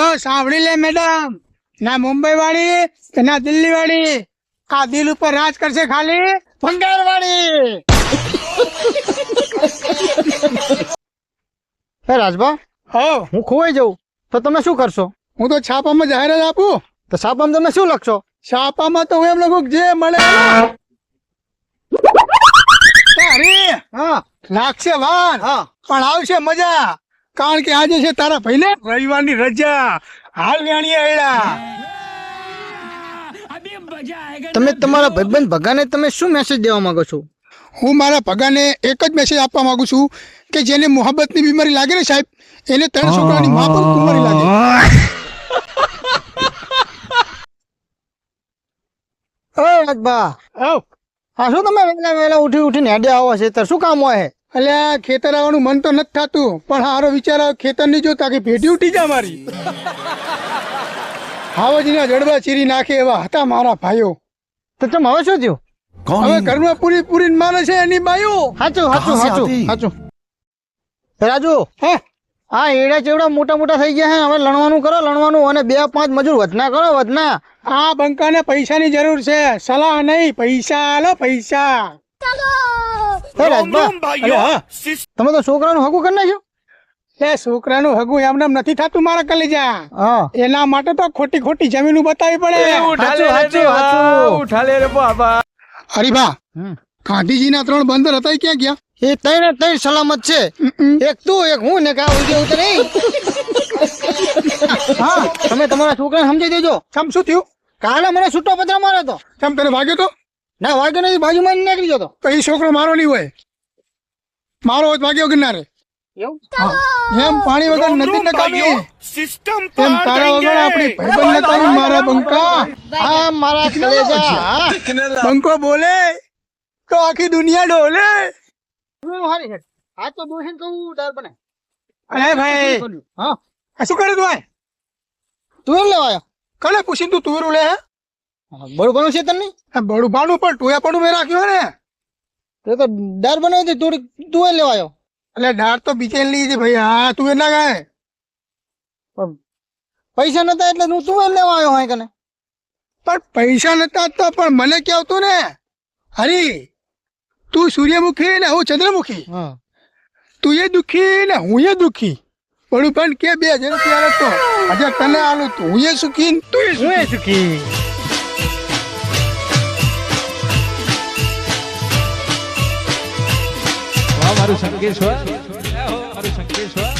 તો સાંભળી લે મેડમ. ના મુંબઈ વાળી કે ના દિલ્હી વાળી આ દિલ ઉપર રાજ કરશે ખાલી ભંગાર વાળી હે રાજભા હો. હું ખોવાઈ જાઉં. તો તમે શું કરશો? હું તો છાપામાં જાહેરાત આપું. તો છાપામાં તમે શું લખશો? છાપામાં તો હું એમ લખું જે મળે. અરે હા. લાગશે વાન હા. પણ આવશે મજા. કારણ કે આજે છે તારા ભાઈને રવિવારની રજા. હાલ વેણી અયડા તમે તમારા ભાઈબંધ ભગાને તમે શું મેસેજ દેવા માંગો છો? હું મારા ભગાને એક જ મેસેજ આપવા માંગુ છું કે જેને મોહબ્બતની બીમારી લાગે ને સાહેબ એને ત્રણ છોકરાની મા પર કુંવારી લાગે. ઓ રાજબા આવ. હા શું તમે વહેલા વહેલા ઉઠી ઉઠીને હેડે આવો છે? તો શું કામ હોય? અલ્યા ખેતર આવવાનું મન તો નથી થતું પણ હારો વિચાર આવે ખેતર નહીં જોતા કે ભેટી ઉઠી જા મારી. હાવજીના જડબા ચીરી નાખે એવા હતા મારા ભાઈઓ. તો તમે હવે શું થયું? હવે ઘરમાં પૂરી પૂરી માને છે એની બાઈઓ. હાચું હાચું હાચું હાચું. રાજુ હે? હા એડા ચેવડા મોટા મોટા થઈ ગયા હે હવે લણવાનું કરો લણવાનું અને બે પાંચ મજૂર વધના કરો વધના. આ બંકાને પૈસાની જરૂર છે સલાહ નહીં પૈસા આલો પૈસા. તમે તો છોકરાનું હગું કરી નાખ્યું? એ છોકરાનું હગું એમને એમ નથી થતું મારા કલેજા. હા. એના માટે તો ખોટી ખોટી જમીન બતાવી પડે. હરીભા. ગાંધીજીના ત્રણ બંદર હતા ક્યાં ગયા? એ ત્રણે ત્રણ સલામત છે. એક તું એક હું ને કાં ઉતરે? નહીં હા તમે તમારા છોકરાને સમજી દેજો. ચમ શું થયું? કાલે મને છૂટો પત્ર માર્યો તો. ચમ તને ભાગ્યો તો? ના વાગ્યો નથી બાજુમાં જ નીકળી જતો. તો એ છોકરો મારો નહીં હોય. મારો હોય તો વાગ્યો કે ના એમ પાણી વગર નથી નકામી. એમ તારા વગર આપણી ભાઈબંધ નકામી મારા બંકા. હા મારા કલેજા બંકો બોલે તો આખી દુનિયા ડોલે. શું હારી છે આ તો ડર બને. અરે ભાઈ. હા. શું કરે તું તું લેવાયો કલે પૂછીને તું તુવેરું લે હે? બળું બનવું છે તને? આ બડું બાણું પણ ટોયા પણ મેં રાખ્યું ને. તે તો ડર બનાવી દે તું તું એ લેવાયો. એટલે ડાર તો બીજે લઈ છે ભાઈ હા તું ના ગાય પણ પૈસા નતા એટલે હું તું એ લેવા આવ્યો હોય કને પણ પૈસા નતા તો પણ મને કહેવતું ને હરી તું સૂર્યમુખી ને હું ચંદ્રમુખી. હા. તું એ દુખી ને હું એ દુખી. બડું પણ કે બે હજાર રૂપિયા તો. હજાર તને આલું તું એ સુખી તું એ એ સુખી. મારું સંકેશ્વર. મારું સંકેશ્વર.